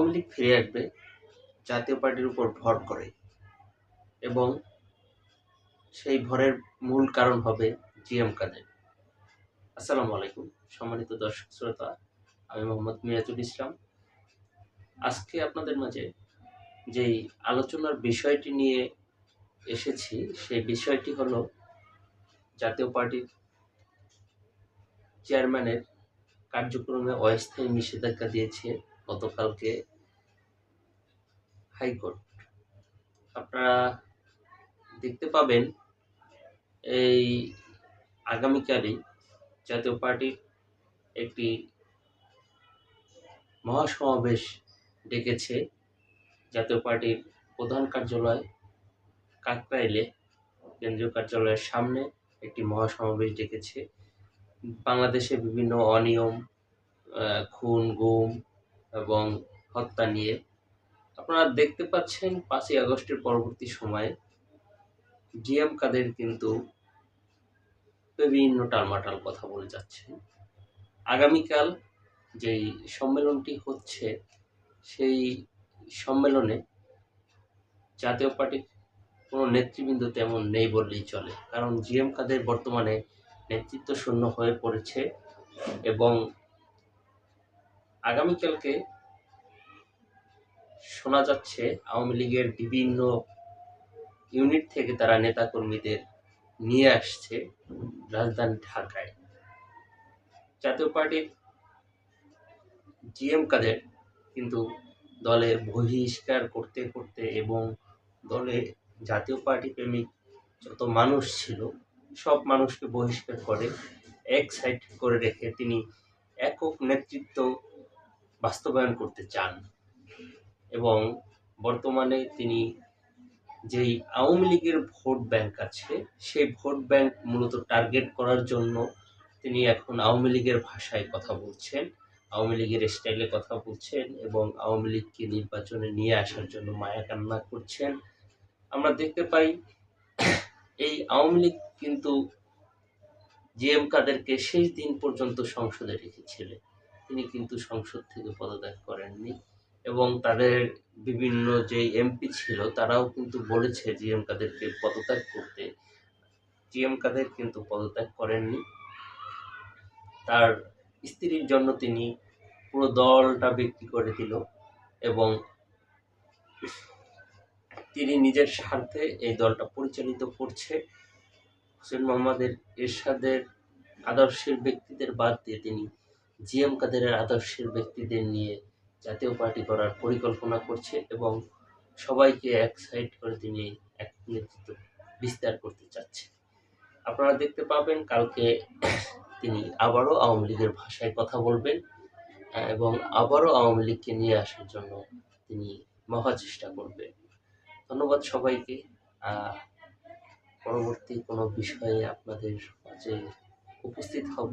আওয়ামী লীগ ফিরে আসবে, জাতীয় পার্টির উপর ভর করে। এবং সেই ভরের মূল কারণ হবে জিএম কাদের আসসালামু আলাইকুম, সম্মানিত দর্শক শ্রোতা, আমি মোহাম্মদ মিরাজুল ইসলাম। আজকে আপনাদের মাঝে যেই আলোচনার বিষয়টি নিয়ে এসেছি, সেই বিষয়টি হলো জাতীয় পার্টির চেয়ারম্যানের কার্যক্রমে অস্থায়ী নিষেধাজ্ঞা দিয়েছে গতকালকে হাইকোর্ট। আপনারা দেখতে পাবেন এই আগামীকালই জাতীয় পার্টির একটি মহাসমাবেশ ডেকেছে জাতীয় পার্টির প্রধান কার্যালয় কাকরাইলে। কেন্দ্রীয় কার্যালয়ের সামনে একটি মহাসমাবেশ ডেকেছে। বাংলাদেশে বিভিন্ন অনিয়ম খুন, গুম এবং হত্যা নিয়ে। আপনারা দেখতে পাচ্ছেন পাঁচই আগস্টের পরবর্তী সময়ে জিএম কাদের কিন্তু বিভিন্ন টালমাটাল কথা বলে যাচ্ছেন আগামীকাল যেই সম্মেলনটি হচ্ছে, সেই সম্মেলনে জাতীয় পার্টির কোনো নেতৃবৃন্দ তেমন নেই বললেই চলে। কারণ জিএম কাদের বর্তমানে নেতৃত্ব শূন্য হয়ে পড়েছে এবং আগামীকালকে শোনা যাচ্ছে আওয়ামী লীগের বিভিন্ন ইউনিট থেকে তারা নেতাকর্মীদের নিয়ে আসছে রাজধানী ঢাকায়। জাতীয় পার্টির জিএম কাদের কিন্তু দলে বহিষ্কার করতে করতে এবং দলে জাতীয় পার্টি প্রেমিক যত মানুষ ছিল, সব মানুষকে বহিষ্কার করে এক সাইড করে রেখে তিনি একক নেতৃত্ব বাস্তবায়ন করতে চান। এবং বর্তমানে তিনি যেই আওয়ামী লীগের ভোট ব্যাংক আছে, সেই ভোট ব্যাংক মূলত টার্গেট করার জন্য তিনি এখন আওয়ামী লীগের ভাষায় কথা বলছেন, আওয়ামী লীগের স্টাইলে কথা বলছেন এবং আওয়ামী লীগকে নির্বাচনে নিয়ে আসার জন্য মায়া কান্না করছেন। আমরা দেখতে পাই এই আওয়ামী লীগ কিন্তু জিএম কাদেরকে শেষ দিন পর্যন্ত সংসদে রেখেছিলেন তিনি কিন্তু সংসদ থেকে পদত্যাগ করেননি এবং তাদের বিভিন্ন যে এমপি ছিল, তারাও কিন্তু বলেছে জিএম কাদেরকে পদত্যাগ করতে। জিএম কাদের কিন্তু পদত্যাগ করেননি। তার স্ত্রীর জন্য তিনি পুরো দলটা বিক্রি করে দিল এবং তিনি নিজের স্বার্থে এই দলটা পরিচালিত করছে। হোসেন মোহাম্মদের এরশাদের আদর্শের ব্যক্তিদের বাদ দিয়ে তিনি জিএম কাদেরের আদর্শের ব্যক্তিদের নিয়ে জাতীয় পার্টি করার পরিকল্পনা করছে এবং সবাইকে এক সাইড করে তিনি এক নেতৃত্ব বিস্তার করতে চাচ্ছে। আপনারা দেখতে পাবেন কালকে তিনি আবারও আওয়ামী লীগের ভাষায় কথা বলবেন, এবং আবারও আওয়ামী লীগকে নিয়ে আসার জন্য তিনি মহা চেষ্টা করবেন। ধন্যবাদ সবাইকে। পরবর্তী কোনো বিষয়ে আপনাদের মাঝে উপস্থিত হব।